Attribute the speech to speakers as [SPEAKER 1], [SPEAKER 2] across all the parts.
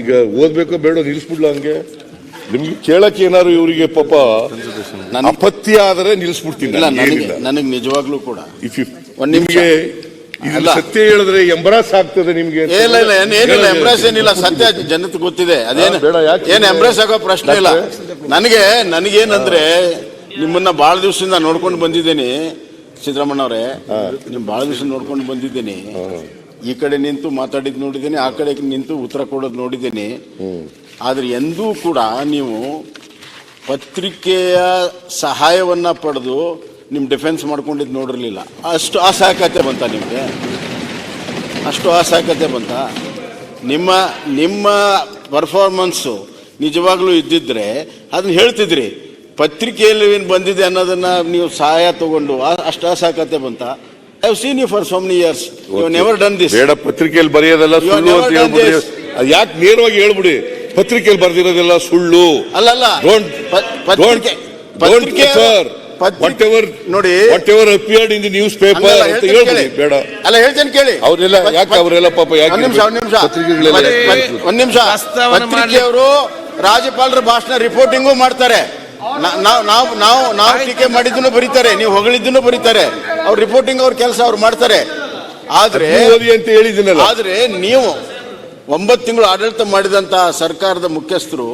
[SPEAKER 1] ಈಗ ಓದ್ಬೇಕೋ ಬೇಡ ನಿಲ್ಸ್ಬಿಡ್ಲ ಹಂಗೆ? ನಿಮ್ಗೆ ಕೇಳಕ್ಕೆ ಏನಾದ್ರು ಇವರಿಗೆ ಪಾಪ
[SPEAKER 2] ನನ್ನ
[SPEAKER 1] ಅಪತ್ಯ ಆದರೆ ನಿಲ್ಸ್ಬಿಡ್ತೀನಿ
[SPEAKER 2] ನನಗೆ ನನಗೆ ನಿಜವಾಗ್ಲೂ ಕೂಡ.
[SPEAKER 1] ಇಫ್. ನಿಮ್ಗೆ. ಸತ್ಯ ಹೇಳಿದ್ರೆ ಎಂಬ್ರಾಸ್ ಆಗ್ತದೆ ನಿಮ್ಗೆ
[SPEAKER 2] ಇಲ್ಲ ಇಲ್ಲ ಏನಿಲ್ಲ ಎಂಬ್ರಾಸ್ ಏನಿಲ್ಲ. ಸತ್ಯ ಜನತೆ ಗೊತ್ತಿದೆ. ಅದೇನು
[SPEAKER 1] ಹಾ, ಬೇಡ, ಯಾಕೆ?
[SPEAKER 2] ಏನ್ ಎಂಬ್ರಾಸ್ ಆಗೋ ಪ್ರಶ್ನೆ ಇಲ್ಲ. ನನಗೆ ನನಗೇನಂದ್ರೆ ನಿಮ್ಮನ್ನ ಬಹಳ ದಿವಸದಿಂದ ನೋಡ್ಕೊಂಡು ಬಂದಿದ್ದೇನೆ ಸಿದ್ದರಾಮಣ್ಣ ಅವರೇ ನಿಮ್ ಬಹಳ ದಿವಸ ನೋಡ್ಕೊಂಡು ಬಂದಿದ್ದೇನೆ. ಈ ಕಡೆ ನಿಂತು ಮಾತಾಡಿದ್ ನೋಡಿದ್ದೇನೆ, ಆ ಕಡೆ ನಿಂತು ಉತ್ತರ ಕೊಡೋದು ನೋಡಿದ್ದೇನೆ. ಆದ್ರೆ ಎಂದೂ ಕೂಡ ನೀವು ಪತ್ರಿಕೆಯ ಸಹಾಯವನ್ನ ಪಡೆದು ನಿಮ್ ಡಿಫೆನ್ಸ್ ಮಾಡ್ಕೊಂಡಿದ್ದು ನೋಡಿರ್ಲಿಲ್ಲ. ಅಷ್ಟು ಅಸಹಕತೆ ಬಂತ ನಿಮಗೆ? ಅಷ್ಟು ಅಸಹಕತೆ ಬಂತ? ನಿಮ್ಮ ನಿಮ್ಮ ಪರ್ಫಾರ್ಮೆನ್ಸು ನಿಜವಾಗ್ಲೂ ಇದ್ದಿದ್ರೆ ಅದನ್ನ ಹೇಳ್ತಿದ್ರಿ. ಪತ್ರಿಕೆಯಲ್ಲಿ ಏನು ಬಂದಿದೆ ಅನ್ನೋದನ್ನ ನೀವು ಸಹಾಯ ತಗೊಂಡು ಅಷ್ಟು ಅಸಹಕತೆ ಬಂತ? I have seen you for so many years you never done this
[SPEAKER 1] ಬೇಡ ಪತ್ರಿಕೆಯಲ್ಲಿ ಬರೆಯೋದೆಲ್ಲ
[SPEAKER 2] You have
[SPEAKER 1] ಸುಳ್ಳು ಅಂತ
[SPEAKER 2] never done
[SPEAKER 1] ಹೇಳ್ಬಿಡಿ. ಅದು ಯಾಕೆ ನೇರವಾಗಿ ಹೇಳ್ಬಿಡಿ? ಪತ್ರಿಕೆಯಲ್ಲಿ ಬರ್ದಿರೋದೆಲ್ಲ ಸುಳ್ಳು.
[SPEAKER 2] ಅಲ್ಲಲ್ಲ
[SPEAKER 1] Don't-
[SPEAKER 2] ಪ- ಪತ್ರಿಕೆ
[SPEAKER 1] Don't
[SPEAKER 2] ಪತ್ರಿಕೆ
[SPEAKER 1] Whatever
[SPEAKER 2] ನೋಡಿ.
[SPEAKER 1] Whatever appeared in the newspaper ಅಂತ ಹೇಳ್ಬಿಡಿ. ಬೇಡ.
[SPEAKER 2] ಅಲ್ಲ ಹೇಳ್ತೇನೆ ಕೇಳಿ.
[SPEAKER 1] ಅವರೆಲ್ಲ ಯಾಕೆ ಅವರೆಲ್ಲ ಪಾಪ ಯಾಕೆ
[SPEAKER 2] ಒಂದ್ ನಿಮಿಷ ಒಂದ್ ನಿಮಿಷ. ಒಂದ್ ನಿಮಿಷ. ಪತ್ರಿಕೆಯವರು ರಾಜ್ಯಪಾಲರ ಭಾಷಣ ರಿಪೋರ್ಟಿಂಗು ಮಾಡ್ತಾರೆ. ನಾವು ನಾವು ನಾವು ಟೀಕೆ ಮಾಡಿದ್ದನ್ನು ಬರೀತಾರೆ. ನೀವು ಹೊಗಳಿದ್ದನ್ನು ಬರೀತಾರೆ. ಅವ್ರ ರಿಪೋರ್ಟಿಂಗ್ ಅವ್ರ ಕೆಲಸ ಅವ್ರು ಮಾಡ್ತಾರೆ. ಆದ್ರೆ
[SPEAKER 1] ನೀವು ಅಂತ ಹೇಳಿದಿನಲ್ಲ
[SPEAKER 2] ಆದ್ರೆ ನೀವು ಒಂಬತ್ತು ತಿಂಗಳು ಆಡಳಿತ ಮಾಡಿದಂತ ಸರ್ಕಾರದ ಮುಖ್ಯಸ್ಥರು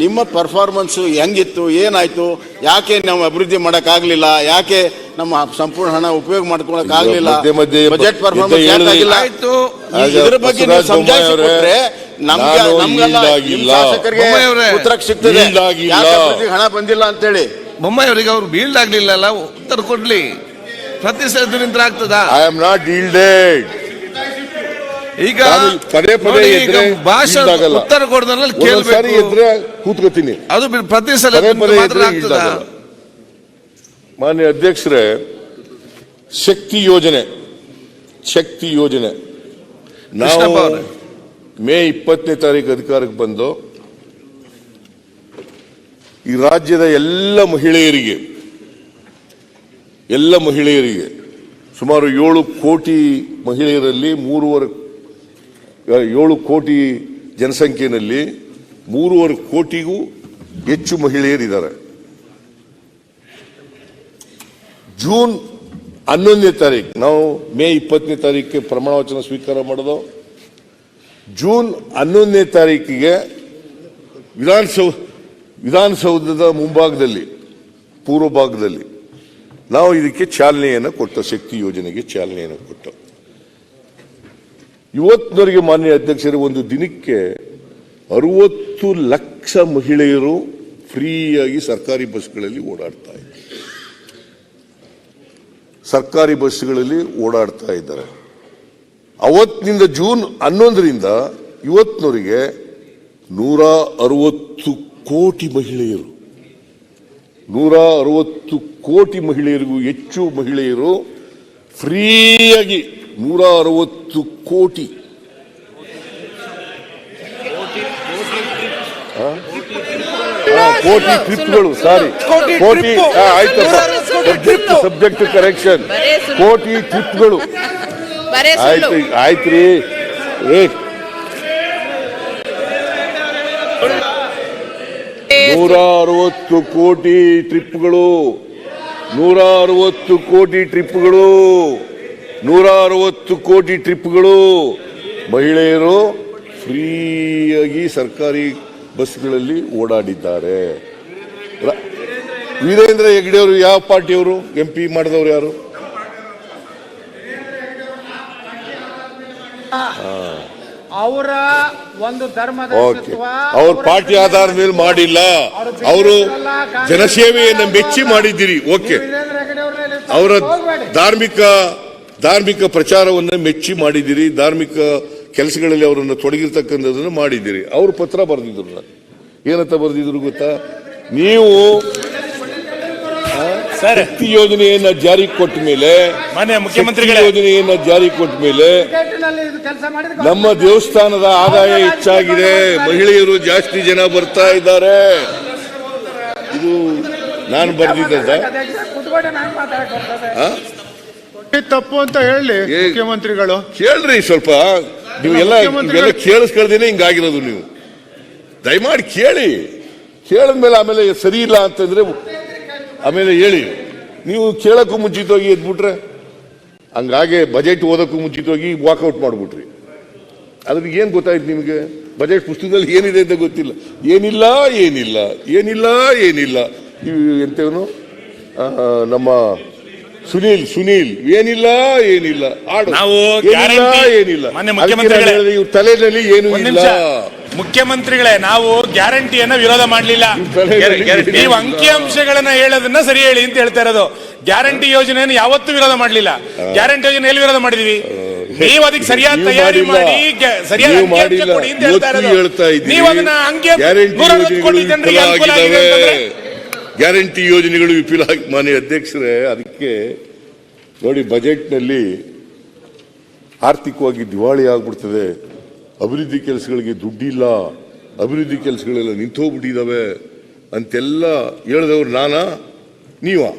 [SPEAKER 2] ನಿಮ್ಮ ಪರ್ಫಾರ್ಮೆನ್ಸ್ ಹೆಂಗಿತ್ತು ಏನಾಯ್ತು ಯಾಕೆ ನಾವು ಅಭಿವೃದ್ಧಿ ಮಾಡಕ್ಕಾಗ್ಲಿಲ್ಲ ಯಾಕೆ ನಮ್ಮ ಸಂಪೂರ್ಣ ಹಣ ಉಪಯೋಗ ಮಾಡ್ಕೊಳಕ್ ಆಗ್ಲಿಲ್ಲ
[SPEAKER 1] ಮಧ್ಯೆ ಮಧ್ಯೆ
[SPEAKER 2] ಬಜೆಟ್ ಪರ್ಫಾರ್ಮೆನ್ಸ್ ಇದ್ರ ಬಗ್ಗೆ ನೀವು ನಮ್ಗೆ ನಮ್ಗೆಲ್ಲ. ಶಾಸಕರಿಗೆ ಉತ್ತರ ಸಿಗ್ತದೆ. ಹಣ ಬಂದಿಲ್ಲ ಅಂತೇಳಿ?
[SPEAKER 3] ಬೊಮ್ಮಾಯಿ ಅವರಿಗೆ ಅವ್ರು ಬೀಲ್ಡ್ ಆಗ್ಲಿಲ್ಲ ಉತ್ತರ ಕೊಡ್ಲಿ. ಪ್ರತಿಸರಿದು ನಿಂತ್ರ ಆಗ್ತದಾ?
[SPEAKER 1] ಐ ಆಮ್ ನಾಟ್ ಈಲ್ಡೆಡ್
[SPEAKER 3] ಈಗ
[SPEAKER 1] ಪದೇ ಪದೇ
[SPEAKER 3] ಈಗ
[SPEAKER 1] ಎದ್ರೆ ಆಗಲ್ಲ.
[SPEAKER 3] ಉತ್ತರ ಕೊಡೋದ್ರಲ್ಲಿ ಕೇಳಬೇಕು.
[SPEAKER 1] ಎದ್ರೆ ಕೂತ್ಕೋತೀನಿ.
[SPEAKER 3] ಅದು ಪ್ರತಿ ಸಲ ಮಾತ್ರ ಆಗ್ತದಾ?
[SPEAKER 1] ಮಾನ್ಯ ಅಧ್ಯಕ್ಷರೇ ಶಕ್ತಿ ಯೋಜನೆ ಶಕ್ತಿ ಯೋಜನೆ. ನಾವು ಮೇ ಇಪ್ಪತ್ತನೇ ತಾರೀಕು ಅಧಿಕಾರಕ್ಕೆ ಬಂದು ಈ ರಾಜ್ಯದ ಎಲ್ಲ ಮಹಿಳೆಯರಿಗೆ ಎಲ್ಲ ಮಹಿಳೆಯರಿಗೆ ಸುಮಾರು ಏಳು ಕೋಟಿ ಮಹಿಳೆಯರಲ್ಲಿ ಮೂರುವರೆ ಏಳು ಕೋಟಿ ಜನಸಂಖ್ಯೆಯಲ್ಲಿ ಮೂರುವರೆ ಕೋಟಿಗೂ ಹೆಚ್ಚು ಮಹಿಳೆಯರಿದ್ದಾರೆ. ಜೂನ್ ಹನ್ನೊಂದನೇ ತಾರೀಕು ನಾವು ಮೇ ಇಪ್ಪತ್ತನೇ ತಾರೀಕಿಗೆ ಪ್ರಮಾಣ ವಚನ ಸ್ವೀಕಾರ ಮಾಡೋದು. ಜೂನ್ ಹನ್ನೊಂದನೇ ತಾರೀಕಿಗೆ ವಿಧಾನಸೌ, ವಿಧಾನಸೌಧದ ಮುಂಭಾಗದಲ್ಲಿ ಪೂರ್ವ ಭಾಗದಲ್ಲಿ ನಾವು ಇದಕ್ಕೆ ಚಾಲನೆಯನ್ನು ಕೊಟ್ಟ, ಶಕ್ತಿ ಯೋಜನೆಗೆ ಚಾಲನೆಯನ್ನು ಕೊಟ್ಟ. ಇವತ್ತಿನವರಿಗೆ ಮಾನ್ಯ ಅಧ್ಯಕ್ಷರು, ಒಂದು ದಿನಕ್ಕೆ ಅರುವತ್ತು ಲಕ್ಷ ಮಹಿಳೆಯರು ಫ್ರೀಯಾಗಿ ಸರ್ಕಾರಿ ಬಸ್ಗಳಲ್ಲಿ ಓಡಾಡ್ತಾ ಸರ್ಕಾರಿ ಬಸ್ಗಳಲ್ಲಿ ಓಡಾಡ್ತಾ ಇದ್ದಾರೆ. ಅವತ್ತಿನಿಂದ ಜೂನ್ ಹನ್ನೊಂದರಿಂದ ಇವತ್ತಿನವರಿಗೆ ನೂರ ಅರವತ್ತು ಕೋಟಿ ಮಹಿಳೆಯರು ನೂರ ಅರವತ್ತು ಕೋಟಿ ಮಹಿಳೆಯರಿಗೂ ಹೆಚ್ಚು ಮಹಿಳೆಯರು ಫ್ರೀಯಾಗಿ ನೂರ ಅರವತ್ತು ಕೋಟಿ ಕೋಟಿ ಟ್ರಿಪ್ಗಳು ಸಾರಿ. ಕೋಟಿ ಆಯ್ತು. ಆಯ್ತಪ್ಪ ಸಬ್ಜೆಕ್ಟ್ ಕರೆಕ್ಷನ್ ಕೋಟಿ ಟ್ರಿಪ್ಗಳು.
[SPEAKER 4] ಆಯ್ತು
[SPEAKER 1] ಆಯ್ತು ಆಯ್ತ್ರಿ. ನೂರ ಅರವತ್ತು ಕೋಟಿ ಟ್ರಿಪ್ಗಳು. ನೂರ ಅರವತ್ತು ಕೋಟಿ ಟ್ರಿಪ್ಗಳು. ನೂರ ಅರವತ್ತು ಕೋಟಿ ಟ್ರಿಪ್ಗಳು. ಮಹಿಳೆಯರು ಫ್ರೀಯಾಗಿ ಸರ್ಕಾರಿ ಬಸ್ಗಳಲ್ಲಿ ಓಡಾಡಿದ್ದಾರೆ. ವೀರೇಂದ್ರ ಹೆಗ್ಡೆ ಅವರು ಯಾವ ಪಾರ್ಟಿಯವರು ಎಂ ಪಿ ಮಾಡಿದವರು ಯಾರು?
[SPEAKER 5] ಅವರ ಒಂದು ಧರ್ಮದ
[SPEAKER 1] ಓಕೆ ಅವ್ರ ಪಾರ್ಟಿ ಆಧಾರದ ಮೇಲೆ ಮಾಡಿಲ್ಲ. ಅವರು ಜನಸೇವೆಯನ್ನು ಮೆಚ್ಚಿ ಮಾಡಿದ್ದೀರಿ. ಓಕೆ ಅವರ ಧಾರ್ಮಿಕ ಧಾರ್ಮಿಕ ಪ್ರಚಾರವನ್ನು ಮೆಚ್ಚಿ ಮಾಡಿದ್ದೀರಿ. ಧಾರ್ಮಿಕ ಕೆಲಸಗಳಲ್ಲಿ ಅವರನ್ನು ತೊಡಗಿರ್ತಕ್ಕಂಥದ್ದನ್ನು ಮಾಡಿದ್ದೀರಿ. ಅವರು ಪತ್ರ ಬರೆದಿದ್ರು. ಏನಂತ ಬರೆದಿದ್ರು ಗೊತ್ತಾ? ನೀವು ಶಕ್ತಿ ಯೋಜನೆಯನ್ನ ಜಾರಿ ಕೊಟ್ಟ ಮೇಲೆ
[SPEAKER 6] ಮಾನ್ಯ
[SPEAKER 1] ಶಕ್ತಿ
[SPEAKER 6] ಮುಖ್ಯಮಂತ್ರಿಗಳೇ.
[SPEAKER 1] ಯೋಜನೆಯನ್ನ ಜಾರಿ ಕೊಟ್ಟ ಮೇಲೆ ನಮ್ಮ ದೇವಸ್ಥಾನದ ಆದಾಯ ಹೆಚ್ಚಾಗಿದೆ. ಮಹಿಳೆಯರು ಜಾಸ್ತಿ ಜನ ಬರ್ತಾ ಇದ್ದಾರೆ. ಇದು ನಾನು ಬರೆದಿದ್ದ.
[SPEAKER 5] ತಪ್ಪು ಅಂತ ಹೇಳಿ ಮುಖ್ಯಮಂತ್ರಿಗಳು.
[SPEAKER 1] ಕೇಳ್ರಿ ಸ್ವಲ್ಪ. ನೀವು ಎಲ್ಲ
[SPEAKER 5] ಮುಖ್ಯಮಂತ್ರಿಗಳು-
[SPEAKER 1] ಇವೆಲ್ಲ ಕೇಳಿಸ್ಕೊಳ್ದೇನೆ ಹಿಂಗಾಗಿರೋದು ನೀವು. ದಯಮಾಡಿ ಕೇಳಿ. ಕೇಳಿದ್ಮೇಲೆ ಆಮೇಲೆ ಸರಿ ಇಲ್ಲ ಅಂತಂದ್ರೆ ಆಮೇಲೆ ಹೇಳಿ ನೀವು ಕೇಳಕ್ಕೂ ಮುಂಚಿತವಾಗಿ ಎದ್ಬಿಟ್ರೆ? ಹಂಗಾಗೆ ಬಜೆಟ್ ಓದಕ್ಕೂ ಮುಂಚಿತವಾಗಿ ವಾಕೌಟ್ ಮಾಡ್ಬಿಟ್ರಿ. ಅದ್ರಿಗೆ ಏನ್ ಗೊತ್ತಾಯ್ತು ನಿಮಗೆ? ಬಜೆಟ್ ಪುಸ್ತಕದಲ್ಲಿ ಏನಿದೆ ಅಂತ ಗೊತ್ತಿಲ್ಲ. ಏನಿಲ್ಲ ಏನಿಲ್ಲ ಏನಿಲ್ಲ ಏನಿಲ್ಲ. ನೀವು ಎಂತವನು ನಮ್ಮ ಸುನೀಲ್ ಸುನೀಲ್ ಏನಿಲ್ಲ ಏನಿಲ್ಲ. ಆಡು. ಏನಿಲ್ಲ ಏನಿಲ್ಲ. ಇವ್ರ ತಲೆಯಲ್ಲಿ ಏನು ಇಲ್ಲ.
[SPEAKER 6] ಮುಖ್ಯಮಂತ್ರಿಗಳೇ ನಾವು ಗ್ಯಾರಂಟಿಯನ್ನ ವಿರೋಧ ಮಾಡಲಿಲ್ಲ. ನೀವು. ಅಂಕಿಅಂಶಗಳನ್ನ ಹೇಳೋದನ್ನ ಸರಿ ಹೇಳಿ ಅಂತ ಹೇಳ್ತಾ ಇರೋದು. ಗ್ಯಾರಂಟಿ ಯೋಜನೆಯನ್ನು ಯಾವತ್ತೂ ವಿರೋಧ ಮಾಡಲಿಲ್ಲ. ಗ್ಯಾರಂಟಿ ಯೋಜನೆ ಎಲ್ಲಿ ವಿರೋಧ ಮಾಡಿದೀವಿ? ನೀವು ಅದಕ್ಕೆ ಸರಿಯಾದ ತಯಾರಿ ಮಾಡಿ ಸರಿಯಾದ ಅಂಕಿಅಂಶ ಕೊಡಿ ಅಂತ ಹೇಳ್ತಾ ಇರೋದು. ನೀವು ಅದನ್ನ ಕೋಟಿ ಜನರಿಗೆ
[SPEAKER 1] ವಿಫಲ
[SPEAKER 6] ಅನುಕೂಲ ಆಗಿದೆ
[SPEAKER 1] ಗ್ಯಾರಂಟಿ ಯೋಜನೆಗಳು ವಿಫಲ ಮಾನ್ಯ ಅಧ್ಯಕ್ಷರೇ ಅದಕ್ಕೆ ನೋಡಿ ಬಜೆಟ್ನಲ್ಲಿ ಆರ್ಥಿಕವಾಗಿ ದಿವಾಳಿ ಆಗ್ಬಿಡ್ತದೆ. ಅಭಿವೃದ್ಧಿ ಕೆಲಸಗಳಿಗೆ ದುಡ್ಡಿಲ್ಲ ಅಭಿವೃದ್ಧಿ ಕೆಲಸಗಳೆಲ್ಲ ನಿಂತೋಗ್ಬಿಟ್ಟಿದ್ದಾವೆ ಅಂತೆಲ್ಲ ಹೇಳಿದವರು ನಾನಾ? ನೀವಾ?